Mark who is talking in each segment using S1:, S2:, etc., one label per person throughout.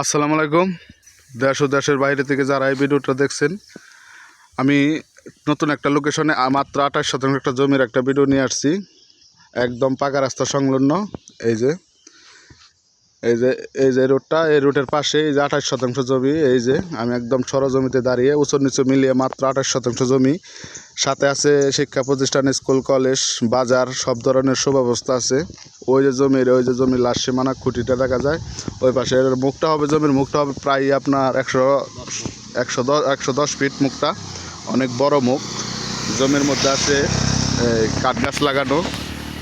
S1: আসসালামু আলাইকুম। দেশ ও দেশের বাইরে থেকে যারা এই ভিডিওটা দেখছেন, আমি নতুন একটা লোকেশনে মাত্র আঠাশ শতাংশ একটা জমির একটা ভিডিও নিয়ে আসছি। একদম পাকা রাস্তা সংলগ্ন, এই যে। এই যে এই যে রোডটা, এই রোডের পাশে এই যে আঠাশ শতাংশ জমি, এই যে আমি একদম সর জমিতে দাঁড়িয়ে উঁচু নিচু মিলিয়ে মাত্র আঠাশ শতাংশ জমি। সাথে আছে শিক্ষা প্রতিষ্ঠান, স্কুল, কলেজ, বাজার, সব ধরনের সুব্যবস্থা আছে। ওই যে জমির, ওই যে জমির লাশ, সীমানা খুঁটিটা দেখা যায়। ওই পাশে মুখটা হবে জমির, মুখটা হবে প্রায় আপনার একশো একশো দশ একশো দশ ফিট মুখটা। অনেক বড় মুখ। জমির মধ্যে আছে কাঠ গাছ লাগানো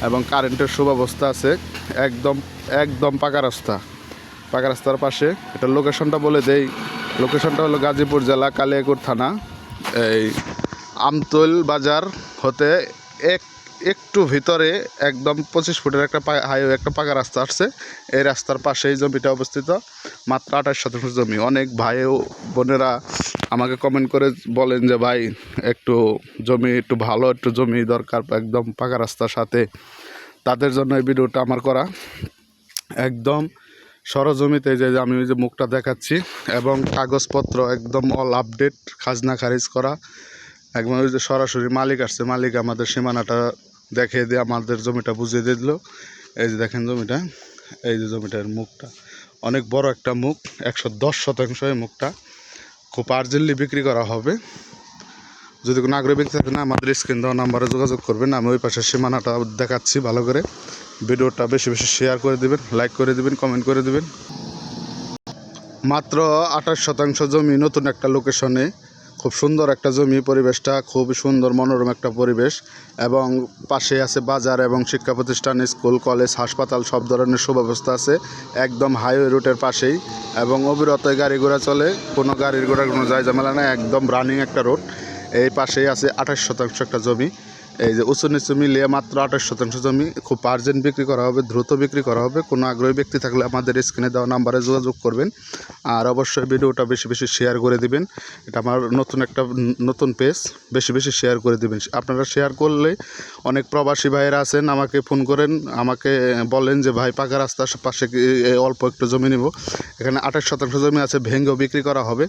S1: এবং কারেন্টের সুব্যবস্থা আছে। একদম একদম পাকা রাস্তা। পাকা রাস্তার পাশে, এটা লোকেশনটা বলে দেই। লোকেশনটা হলো গাজীপুর জেলা, কালিয়াকুর থানা। এই আমতল বাজার হতে এক, একটু ভিতরে একদম পঁচিশ ফুটের একটা হাইওয়ে একটা পাকা রাস্তা আসছে। এই রাস্তার পাশেই জমিটা অবস্থিত। মাত্র আঠাশ শতাংশ জমি। অনেক ভাই ও বোনেরা আমাকে কমেন্ট করে বলেন যে, ভাই, একটু জমি, একটু ভালো একটু জমি দরকার, একদম পাকা রাস্তার সাথে। তাদের জন্য এই ভিডিওটা আমার করা। একদম সরজমিতে যে আমি ওই যে মুখটা দেখাচ্ছি এবং কাগজপত্র একদম অল আপডেট খাজনা খারিজ করা। একদম ওই যে সরাসরি মালিক আসছে, মালিক আমাদের সীমানাটা দেখিয়ে দিয়ে আমাদের জমিটা বুঝিয়ে দিয়ে দিল। এই যে দেখেন জমিটা, এই যে জমিটার মুখটা। অনেক বড় একটা মুখ, একশো দশ শতাংশ এই মুখটা। খুব আর্জেন্টলি বিক্রি করা হবে। যদি কোনো আগ্রহী ব্যক্তি থাকে না, আমাদের স্ক্রিন দেওয়া নাম্বারে যোগাযোগ করবেন। আমি ওই পাশের সীমানাটা দেখাচ্ছি ভালো করে। ভিডিওটা বেশি বেশি শেয়ার করে দিবেন লাইক করে দিবেন কমেন্ট করে দিবেন। মাত্র আঠাশ শতাংশ জমি নতুন একটা লোকেশনে খুব সুন্দর একটা জমি, পরিবেশটা খুবই সুন্দর, মনোরম একটা পরিবেশ। এবং পাশে আছে বাজার এবং শিক্ষা প্রতিষ্ঠান, স্কুল, কলেজ, হাসপাতাল, সব ধরনের সুব্যবস্থা আছে। একদম হাইওয়ে রুটের পাশেই। এবং অবিরত গাড়ি ঘোড়া চলে, কোনো গাড়ির ঘোড়ার কোনো যায় ঝামেলা নেই, একদম রানিং একটা রোড এই পাশেই আছে আঠাশ শতাংশ একটা জমি। এই যে উঁচু নিচু মিলিয়ে মাত্র আঠাশ শতাংশ জমি খুব আর্জেন্ট বিক্রি করা হবে, দ্রুত বিক্রি করা হবে। কোনো আগ্রহী ব্যক্তি থাকলে আমাদের স্ক্রিনে দেওয়া নাম্বারে যোগাযোগ করবেন। আর অবশ্যই ভিডিওটা বেশি বেশি শেয়ার করে দিবেন। এটা আমার নতুন একটা নতুন পেজ বেশি বেশি শেয়ার করে দিবেন। আপনারা শেয়ার করলে অনেক প্রবাসী ভাইয়েরা আছেন, আমাকে ফোন করেন, আমাকে বলেন যে, ভাই, পাকা রাস্তার পাশে অল্প একটু জমি নিব। এখানে আঠাশ শতাংশ জমি আছে, ভেঙ্গেও বিক্রি করা হবে।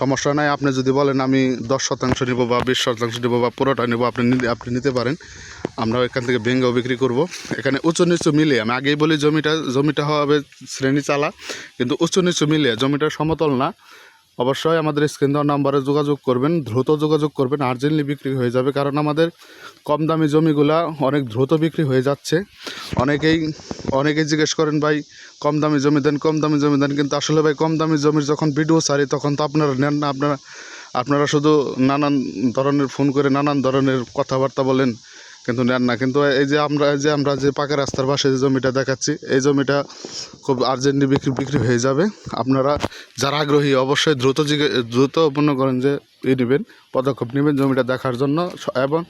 S1: সমস্যা নাই, আপনি যদি বলেন, আমি দশ শতাংশ নিব বা বিশ শতাংশ নিব বা পুরোটা নেব, আপনি আপনি নিতে পারেন। আমরা এখান থেকে ভেঙ্গেও বিক্রি করব। এখানে উঁচু নিচু মিলে, আমি আগেই বলি জমিটা জমিটা হবে শ্রেণি চালা, কিন্তু উঁচু নিচু মিলে, জমিটা সমতল না। অবশ্যই আমাদের স্ক্রিন দেওয়ার নাম্বারে যোগাযোগ করবেন, দ্রুত যোগাযোগ করবেন, আর্জেন্টলি বিক্রি হয়ে যাবে, কারণ আমাদের কম দামি জমিগুলা অনেক দ্রুত বিক্রি হয়ে যাচ্ছে। অনেকেই অনেকেই জিজ্ঞেস করেন, ভাই, কম দামি জমি দেন, কম দামি জমি দেন। কিন্তু আসলে ভাই, কম দামি জমির যখন ভিডিও ছাড়ি, তখন তো আপনারা নেন না, আপনারা আপনারা শুধু নানান ধরনের ফোন করে নানান ধরনের কথাবার্তা বলেন, কিন্তু নেন না। কিন্তু এই যে আমরা, এই যে আমরা যে পাকা রাস্তার পাশে যে জমিটা দেখাচ্ছি, এই জমিটা খুব আর্জেন্টলি বিক্রি বিক্রি হয়ে যাবে। আপনারা যারা আগ্রহী, অবশ্যই দ্রুত দ্রুত মনে করেন যে ই নেবেন, পদক্ষেপ নেবেন জমিটা দেখার জন্য। এবং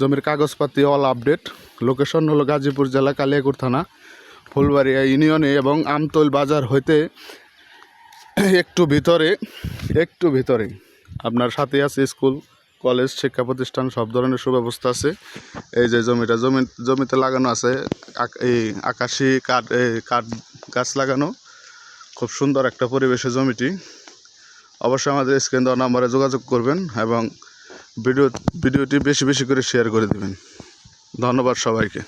S1: জমির কাগজপাতি অল আপডেট লোকেশন হলো গাজীপুর জেলা কালিয়াকুর থানা, ফুলবাড়িয়া ইউনিয়নে। এবং আমতল বাজার হইতে একটু ভিতরে একটু ভিতরে আপনার সাথে আছে স্কুল, কলেজ, শিক্ষা প্রতিষ্ঠান, সব ধরনের সুব্যবস্থা আছে। এই যে জমিটা, জমি, জমিতে লাগানো আছে এই আকাশি কাঠ, এই কাঠ গাছ লাগানো। খুব সুন্দর একটা পরিবেশে জমিটি। অবশ্যই আমাদের স্ক্রিন দেওয়া নাম্বারে যোগাযোগ করবেন এবং ভিডিও, ভিডিওটি বেশি বেশি করে শেয়ার করে দেবেন। ধন্যবাদ সবাইকে।